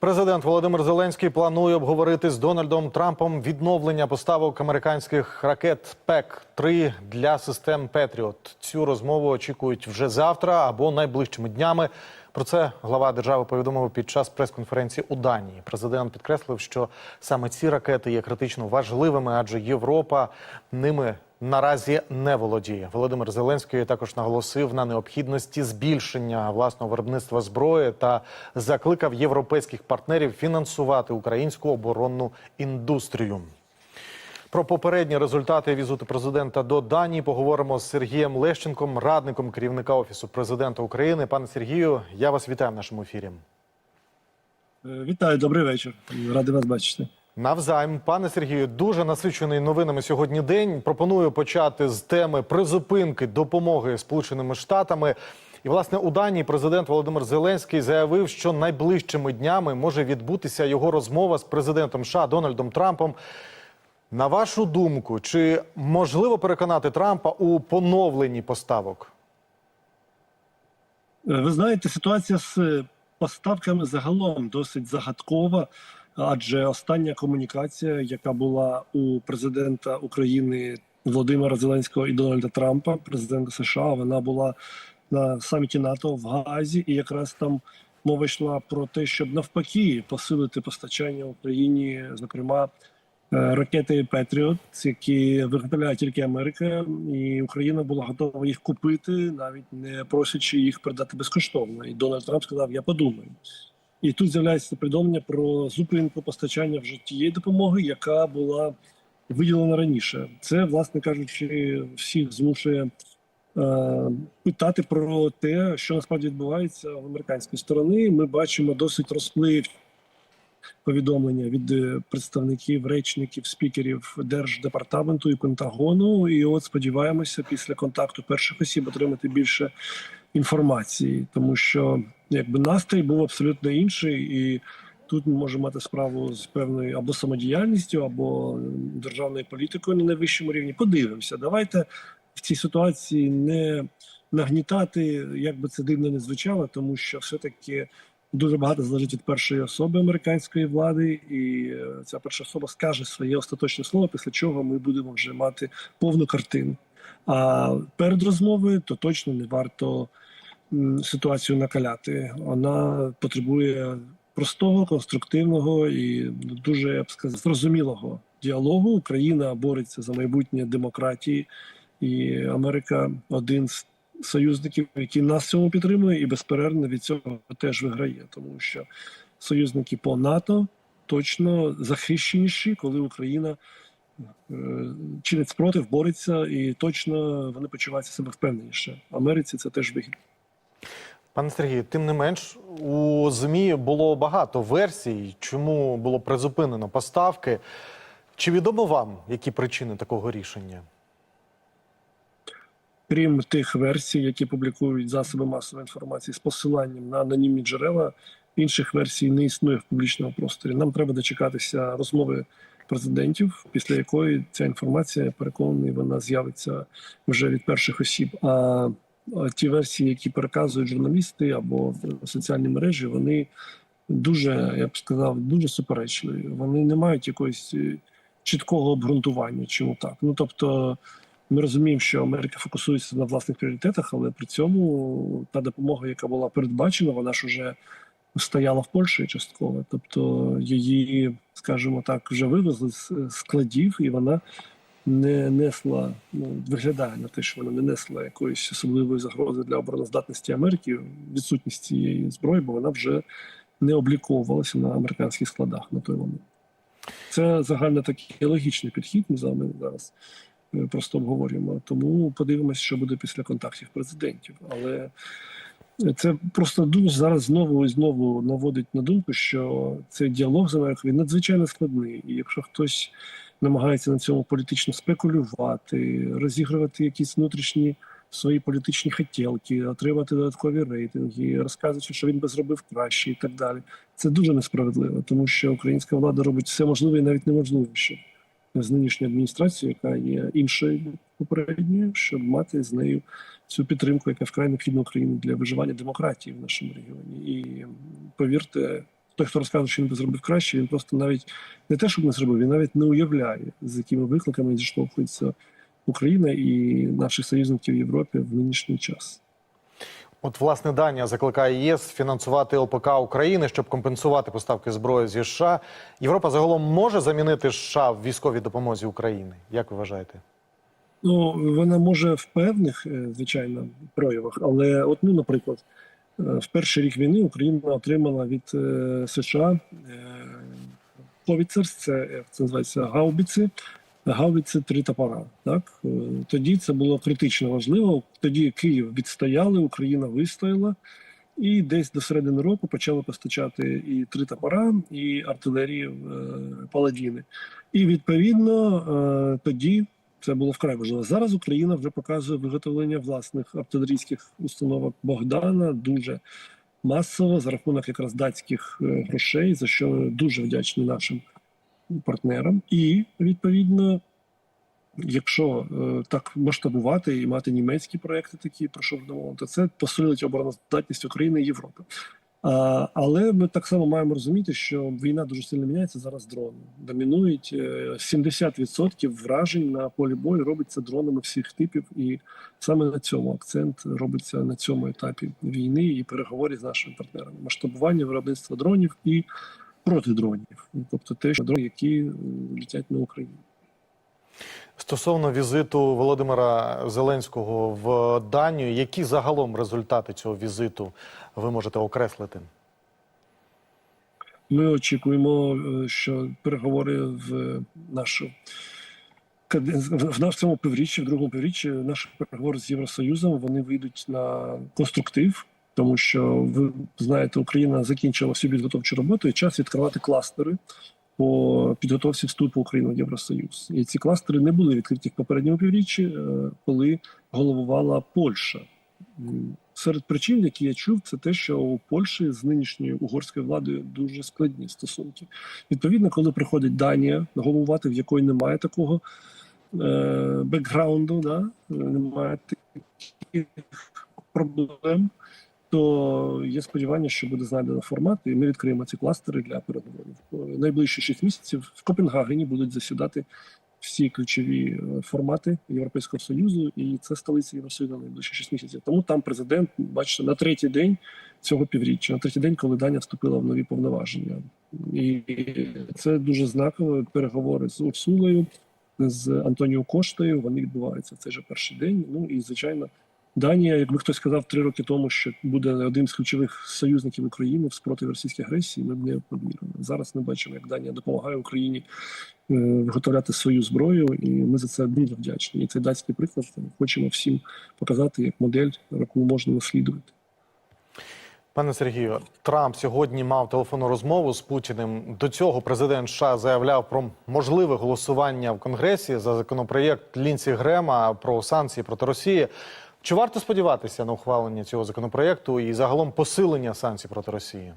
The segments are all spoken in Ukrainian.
Президент Володимир Зеленський планує обговорити з Дональдом Трампом відновлення поставок американських ракет ПЕК 3 для систем Петріот. Цю розмову очікують вже завтра або найближчими днями. Про це глава держави повідомив під час прес-конференції у Данії. Президент підкреслив, що саме ці ракети є критично важливими, адже Європа ними наразі не володіє. Володимир Зеленський також наголосив на необхідності збільшення власного виробництва зброї та закликав європейських партнерів фінансувати українську оборонну індустрію. Про попередні результати візиту президента до Данії поговоримо з Сергієм Лещенком, радником керівника офісу президента України. Пане Сергію, я вас вітаю в нашому ефірі. Е, Вітаю, добрий вечір. Радий вас бачити. Навзаєм, пане Сергію, дуже насичений новинами сьогодні день. Пропоную почати з теми призупинки допомоги Сполученими Штатами. І власне у Данії президент Володимир Зеленський заявив, що найближчими днями може відбутися його розмова з президентом США Дональдом Трампом. На вашу думку, чи можливо переконати Трампа у поновленні поставок? Ви знаєте, ситуація з поставками загалом досить загадкова, адже остання комунікація, яка була у президента України Володимира Зеленського і Дональда Трампа, президента США, вона була на саміті НАТО в Гаазі, і якраз там мова йшла про те, щоб навпаки посилити постачання Україні, зокрема. е, Ракети Петріот, які виготовляє тільки Америка, і Україна була готова їх купити, навіть не просячи їх передати безкоштовно. І Дональд Трамп сказав: Я подумаю. І тут з'являється повідомлення про зупинку постачання вже тієї допомоги, яка була виділена раніше. Це, власне кажучи, всіх змушує е, питати про те, що насправді відбувається в американської сторони. Ми бачимо досить розплив повідомлення від е, представників речників спікерів держдепартаменту і Пентагону. І от сподіваємося, після контакту перших осіб отримати більше інформації, тому що якби настрій був абсолютно інший, і тут ми можемо мати справу з певною або самодіяльністю, або державною політикою на найвищому рівні. Подивимося, давайте в цій ситуації не нагнітати, як би це дивно не звучало, тому що все таки. Дуже багато залежить від першої особи американської влади, і е, ця перша особа скаже своє остаточне слово, після чого ми будемо вже мати повну картину. А перед розмовою то точно не варто ситуацію накаляти. Вона потребує простого, конструктивного і дуже я б сказав, зрозумілого діалогу. Україна бореться за майбутнє демократії, і Америка один з союзників, який нас цьому підтримує, і безперервно від цього теж виграє, тому що союзники по НАТО точно захищеніші, коли Україна чинить спротив, бореться, і точно вони почувають себе впевненіше. Америці це теж вигідно. Пане Сергію, тим не менш, у ЗМІ було багато версій, чому було призупинено поставки. Чи відомо вам, які причини такого рішення? Крім тих версій, які публікують засоби масової інформації з посиланням на анонімні джерела, інших версій не існує в публічному просторі. Нам треба дочекатися розмови президентів, після якої ця інформація, я переконаний, вона з'явиться вже від перших осіб. А ті версії, які переказують журналісти або соціальні мережі, вони дуже, я б сказав, дуже суперечливі. Вони не мають якогось е, чіткого обґрунтування, чому так. Ну тобто. Ми розуміємо, що Америка фокусується на власних пріоритетах, але при цьому та допомога, яка була передбачена, вона ж уже стояла в Польщі частково. Тобто її, скажімо так, вже вивезли з складів, і вона не несла, ну виглядає на те, що вона не несла якоїсь особливої загрози для обороноздатності Америки, відсутність цієї зброї, бо вона вже не обліковувалася на американських складах на той момент. Це загально такий логічний підхід. Ми з вами зараз е, просто обговорюємо. Тому подивимося, що буде після контактів президентів. Але це просто дуже зараз знову і знову наводить на думку, що цей діалог з Америкою він надзвичайно складний. І якщо хтось намагається на цьому політично спекулювати, розігрувати якісь внутрішні свої політичні хотілки, отримати додаткові рейтинги, розказуючи, що він би зробив краще, і так далі. Це дуже несправедливо, тому що українська влада робить все можливе і навіть неможливе, щоб з нинішньою адміністрацією, яка є іншою попередньою, щоб мати з нею цю підтримку, яка вкрай необхідна Україні для виживання демократії в нашому регіоні. І повірте, той, хто розказує, що він би зробив краще, він просто навіть не те, щоб не зробив, він навіть не уявляє, з якими викликами зіштовхується Україна і наших союзників в Європі в нинішній час. От, власне, Данія закликає ЄС фінансувати ЛПК України, щоб компенсувати поставки зброї зі США. Європа загалом може замінити США в військовій допомозі України. Як ви вважаєте? Ну, вона може в певних, е, звичайно, проявах, але, от, ну, наприклад, е, в перший рік війни Україна отримала від е, США Ховіцерс, це це називається гаубіці, гаубіці три топора. Так тоді це було критично важливо. Тоді Київ відстояли, Україна вистояла. І десь до середини року почали постачати і три топора, і артилерії е, паладіни. І відповідно е, тоді це було вкрай важливо. Зараз Україна вже показує виготовлення власних артилерійських установок Богдана дуже масово за рахунок якраз датських е, грошей, за що дуже вдячні нашим партнерам. І відповідно, якщо е, так масштабувати і мати німецькі проекти, такі про що вже то це посилить обороноздатність України і Європи. Але ми так само маємо розуміти, що війна дуже сильно міняється зараз. Дрони домінують е, 70% вражень на полі бою робиться дронами всіх типів, і саме на цьому акцент робиться на цьому етапі війни і переговорів з нашими партнерами. Масштабування виробництва дронів і проти дронів, тобто те, що дрони, які е, літять на Україну. Стосовно візиту Володимира Зеленського в Данію, які загалом результати цього візиту ви можете окреслити? Ми очікуємо, е, що переговори в нашу в нашому півріччі, в другому півріччі, наші переговори з Євросоюзом вони вийдуть на конструктив, тому що ви знаєте, Україна закінчила всю підготовчу роботу і час відкривати кластери по підготовці вступу України в Євросоюз. І ці кластери не були відкриті в попередньому півріччі, е, коли головувала Польща. Серед причин, які я чув, це те, що у Польщі з нинішньою угорською владою дуже складні стосунки. Відповідно, коли приходить Данія головувати, в якої немає такого е, бекграунду, да? немає таких проблем, то є сподівання, що буде знайдено формат, і ми відкриємо ці кластери для переговорів. Е, Найближчі 6 місяців в Копенгагені будуть засідати всі ключові е, формати Європейського союзу, і це столиця Євросоюзу на найближчі 6 місяців. Тому там президент, бачите, на третій день цього півріччя, на третій день, коли Данія вступила в нові повноваження, і це дуже знаково. Переговори з Урсулою, з Антоніо Коштою. Вони відбуваються в цей же перший день. Ну і звичайно. Данія, якби хтось сказав три роки тому, що буде одним з ключових союзників України в спротиві російської агресії, ми б не повірили. Зараз ми бачимо, як Данія допомагає Україні е, виготовляти свою зброю, і ми за це дуже вдячні. І цей датський приклад хочемо всім показати як модель, яку можна наслідувати. Пане Сергію, Трамп сьогодні мав телефонну розмову з Путіним. До цього президент США заявляв про можливе голосування в Конгресі за законопроєкт Лінсі Грема про санкції проти Росії. Чи варто сподіватися на ухвалення цього законопроєкту і загалом посилення санкцій проти Росії?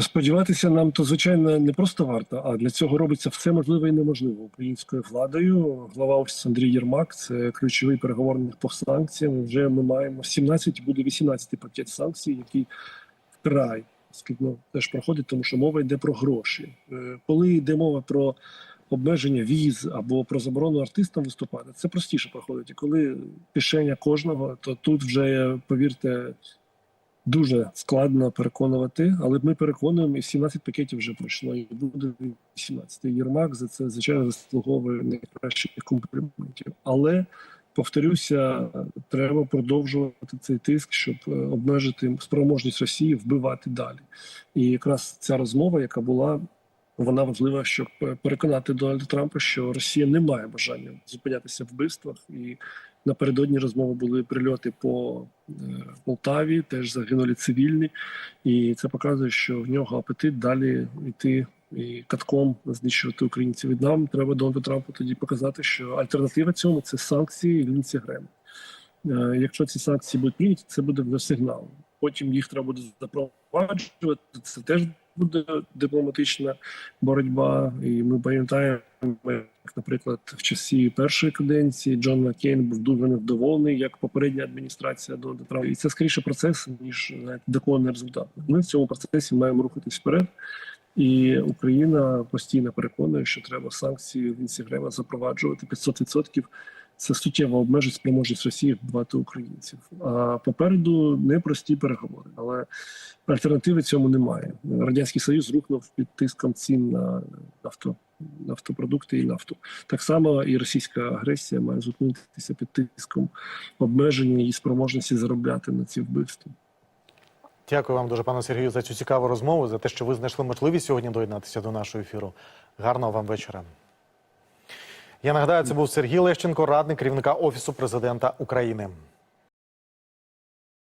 Сподіватися нам то звичайно не просто варто, а для цього робиться все можливе і неможливе українською владою. Глава офісу Андрій Єрмак це ключовий переговорник по санкціям. Вже ми маємо 17, буде 18 пакет санкцій, який вкрай скидно теж проходить, тому що мова йде про гроші. Е, Коли йде мова про обмеження віз або про заборону артистам виступати, це простіше проходить. І коли кишеня кожного, то тут вже повірте. Дуже складно переконувати, але ми переконуємо, і 17 пакетів вже пройшло. І буде 18. Єрмак за це звичайно заслуговує найкращих компліментів. Але повторюся, треба продовжувати цей тиск, щоб е, обмежити спроможність Росії вбивати далі. І якраз ця розмова, яка була. Вона важлива, щоб е, переконати Дональда Трампа, що Росія не має бажання зупинятися в вбивствах, і напередодні розмови були прильоти по е, Полтаві, теж загинули цивільні, і це показує, що в нього апетит далі йти і катком знищувати українців. І нам треба Дональду Трампу тоді показати, що альтернатива цьому це санкції лінці Грем. Е, Якщо ці санкції будуть прийняті, це буде вже сигнал. Потім їх треба буде запроваджувати. Це теж буде дипломатична боротьба, і ми пам'ятаємо, як, наприклад, в часі першої каденції Джон Маккейн був дуже невдоволений, як попередня адміністрація до Трампа. І це скоріше процес ніж знаєте, доконаний результат. Ми в цьому процесі маємо рухатись вперед. І Україна постійно переконує, що треба санкції в Інстаграма запроваджувати 500%. Це суттєво обмежить спроможність Росії вбивати українців. А попереду непрості переговори, але альтернативи цьому немає. Радянський Союз рухнув під тиском цін на нафто, нафтопродукти і нафту. Так само і російська агресія має зупинитися під тиском обмеження її спроможності заробляти на ці вбивства. Дякую вам дуже, пане Сергію, за цю цікаву розмову, за те, що ви знайшли можливість сьогодні доєднатися до нашого ефіру. Гарного вам вечора. Я нагадаю, це був Сергій Лещенко, радник керівника Офісу президента України.